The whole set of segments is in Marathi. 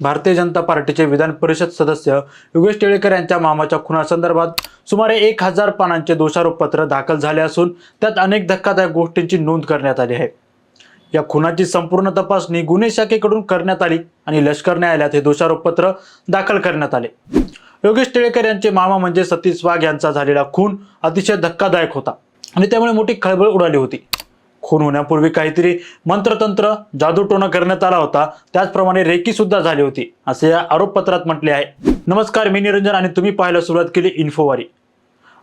भारतीय जनता पार्टीचे विधान परिषद सदस्य योगेश टिळेकर यांच्या मामाच्या खुनासंदर्भात सुमारे एक हजार पानांचे दोषारोप पत्र दाखल झाले असून त्यात अनेक धक्कादायक गोष्टींची नोंद करण्यात आली आहे. या खुनाची संपूर्ण तपासणी गुन्हे शाखेकडून करण्यात आली आणि लष्कर न्यायालयात हे दोषारोपपत्र दाखल करण्यात आले. योगेश टिळेकर यांचे मामा म्हणजे सतीश वाघ यांचा झालेला खून अतिशय धक्कादायक होता आणि त्यामुळे मोठी खळबळ उडाली होती. खून होण्यापूर्वी काहीतरी मंत्रतंत्र जादूटोणा करण्यात आला होता. त्याचप्रमाणे रेकी सुद्धा झाली होती असे या आरोपपत्रात म्हटले आहे. नमस्कार मी निरंजन आणि तुम्ही पाहायला सुरुवात केली इन्फोवारी.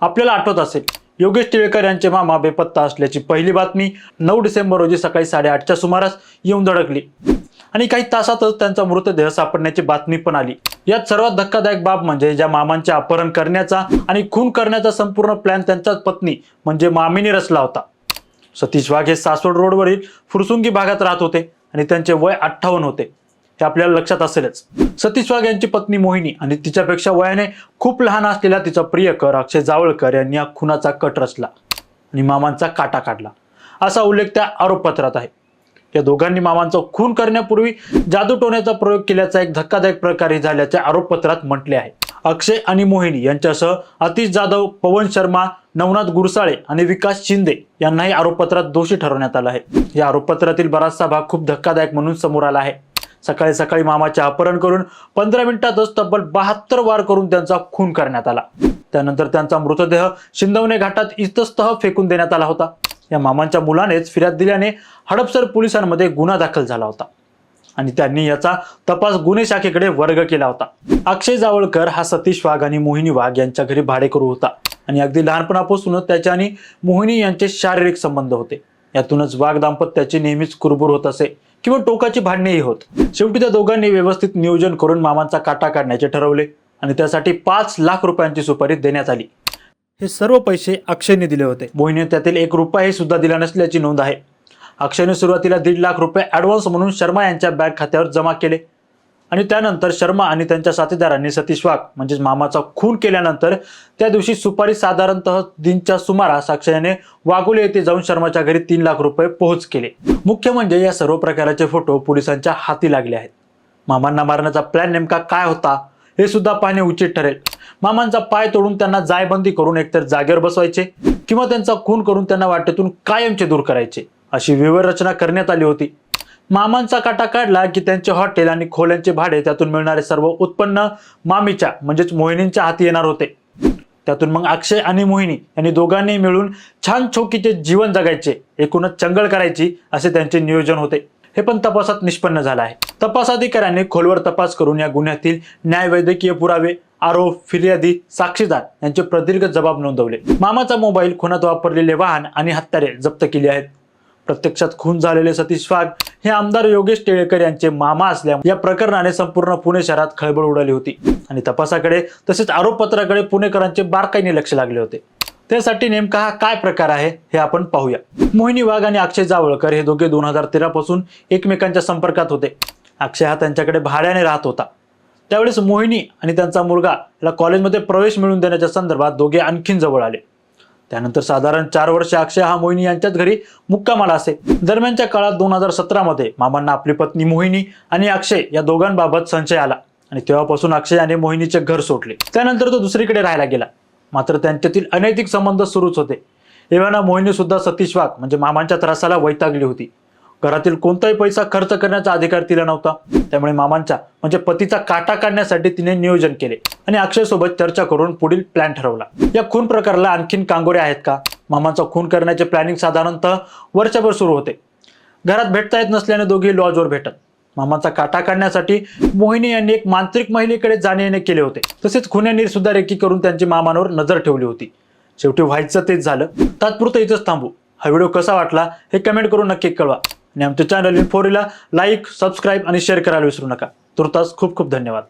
आपल्याला आठवत असेल योगेश टिळेकर यांचे मामा बेपत्ता असल्याची पहिली बातमी नऊ डिसेंबर रोजी सकाळी साडेआठच्या सुमारास येऊन धडकली. आणि काही तासातच त्यांचा मृतदेह सापडण्याची बातमी पण आली. यात सर्वात धक्कादायक बाब म्हणजे ज्या मामांचे अपहरण करण्याचा आणि खून करण्याचा संपूर्ण प्लॅन त्यांच्याच पत्नी म्हणजे मामीने रचला होता. सतीश वाघ हे सासवड रोडवरील फुरसुंगी भागात राहत होते आणि त्यांचे वय अठ्ठावन्न होते. हे आपल्याला लक्षात असेलच. सतीश वाघ यांची पत्नी मोहिनी आणि तिच्यापेक्षा वयाने खूप लहान असलेला तिचा प्रियकर अक्षय जावळकर यांनी या खुनाचा कट रचला आणि मामांचा काटा काढला. असा उल्लेख त्या आरोपपत्रात आहे. या दोघांनी मामांचा खून करण्यापूर्वी जादूटोण्याचा प्रयोग केल्याचा एक धक्कादायक प्रकारही झाल्याचे आरोपपत्रात म्हटले आहे. अक्षय आणि मोहिनी यांच्यासह अतिश जाधव पवन शर्मा नवनाथ गुरसाळे आणि विकास शिंदे यांनाही आरोपपत्रात दोषी ठरवण्यात आलं आहे. या आरोपपत्रातील बराचसा भाग खूप धक्कादायक म्हणून समोर आला आहे. सकाळी सकाळी मामाचे अपहरण करून पंधरा मिनिटातच तब्बल बहात्तर वार करून त्यांचा खून करण्यात आला. त्यानंतर त्यांचा मृतदेह शिंदवणे घाटात इतस्तः फेकून देण्यात आला होता. या मामांच्या मुलानेच फिर्याद दिल्याने हडपसर पोलिसांमध्ये गुन्हा दाखल झाला होता. आणि त्यांनी याचा तपास गुन्हे शाखेकडे वर्ग केला होता. अक्षय जावळकर हा सतीश वाघ आणि मोहिनी वाघ यांच्या घरी भाडेकरू होता आणि अगदी लहानपणापासूनच त्याच्या आणि मोहिनी यांचे शारीरिक संबंध होते. यातूनच वाघ दाम्पत्याची नेहमीच कुरबुर होत असे किंवा टोकाची भांडणेही होत. शेवटी त्या दोघांनी व्यवस्थित नियोजन करून मामांचा काटा काढण्याचे ठरवले आणि त्यासाठी पाच लाख रुपयांची सुपारी देण्यात आली. हे सर्व पैसे अक्षयने दिले होते. मोहिनीने त्यातील एक रुपयाही सुद्धा दिला नसल्याची नोंद आहे. अक्षयने सुरुवातीला दीड लाख रुपये ॲडव्हान्स म्हणून शर्मा यांच्या बँक खात्यावर जमा केले. आणि त्यानंतर शर्मा आणि त्यांच्या साथीदारांनी सतीश वाघ म्हणजेच मामाचा खून केल्यानंतर त्या दिवशी सुपारी साधारणतः दिनच्या सुमारास अक्षयाने वाघोले येथे जाऊन शर्माच्या घरी तीन लाख रुपये पोहोच केले. मुख्य म्हणजे या सर्व प्रकाराचे फोटो पोलिसांच्या हाती लागले आहेत. मामांना मारण्याचा प्लॅन नेमका काय होता हे सुद्धा पाहणे उचित ठरेल. मामांचा पाय तोडून त्यांना जायबंदी करून एकतर जागेवर बसवायचे किंवा त्यांचा खून करून त्यांना वाटेतून कायमचे दूर करायचे. अशी विवररचना करण्यात आली होती. मामांचा काटा काढला की त्यांचे हॉटेल आणि खोल्यांचे भाडे त्यातून मिळणारे सर्व उत्पन्न मामीच्या म्हणजेच मोहिनींच्या हाती येणार होते. त्यातून मग अक्षय आणि मोहिनी यांनी दोघांनी मिळून छान छोकीचे जीवन जगायचे एकूणच चंगळ करायची असे त्यांचे नियोजन होते. हे पण तपासात निष्पन्न झालं आहे. तपास अधिकाऱ्यांनी खोलवर तपास करून या गुन्ह्यातील न्यायवैद्यकीय पुरावे आरोप फिर्यादी साक्षीदार यांचे प्रदीर्घ जबाब नोंदवले. मामाचा मोबाईल खुनात वापरलेले वाहन आणि हत्यारे जप्त केली आहेत. प्रत्यक्षात खून झालेले सतीश वाघ हे आमदार योगेश टिळेकर यांचे मामा असल्या या प्रकरणाने संपूर्ण पुणे शहरात खळबळ उडाली होती. आणि तपासाकडे तसेच आरोपपत्राकडे पुणेकरांचे बारकाईने लक्ष लागले होते. त्यासाठी नेमका हा काय प्रकार आहे हे आपण पाहूया. मोहिनी वाघ आणि अक्षय जावळकर हे दोघे दोन हजार तेरा पासून एकमेकांच्या संपर्कात होते. अक्षय हा त्यांच्याकडे भाड्याने राहत होता. त्यावेळेस मोहिनी आणि त्यांचा मुलगा याला कॉलेजमध्ये प्रवेश मिळवून देण्याच्या संदर्भात दोघे आणखीन जवळ आले. त्यानंतर साधारण चार वर्ष अक्षय हा मोहिनी यांच्याच घरी मुक्कामाला असे. दरम्यानच्या काळात दोन हजार सतरामध्ये मामांना आपली पत्नी मोहिनी आणि अक्षय या दोघांबाबत संशय आला आणि तेव्हापासून अक्षय याने मोहिनीचे घर सोडले. त्यानंतर तो दुसरीकडे राहायला गेला. मात्र त्यांच्यातील अनैतिक संबंध सुरूच होते. एव्हाना मोहिनी सुद्धा सतीश वाघ म्हणजे मामांच्या त्रासाला वैतागली होती. घरातील कोणताही पैसा खर्च करण्याचा अधिकार तिला नव्हता. त्यामुळे मामांचा म्हणजे पतीचा काटा काढण्यासाठी तिने नियोजन केले आणि अक्षय सोबत चर्चा करून पुढील प्लॅन ठरवला. या खून प्रकाराला आणखीन कांगोरे आहेत का? मामांचा खून करण्याचे प्लॅनिंग साधारणतः वर्षभर सुरू होते. घरात भेटता येत नसल्याने दोघे लॉजवर भेटत. मामाचा काटा काढण्यासाठी मोहिनी यांनी एक मांत्रिक महिलेकडे जाणे येणे केले होते. तसेच खुन्यांनी सुद्धा रेकी करून त्यांची मामांवर नजर ठेवली होती. शेवटी व्हायचं तेच झालं. तात्पुरतं इथंच थांबू. हा व्हिडिओ कसा वाटला हे कमेंट करून नक्की कळवा. आणि आमच्या चॅनल इन्फोरीला लाईक सबस्क्राईब आणि शेअर करायला विसरू नका. तुर्तास खूप खूप धन्यवाद.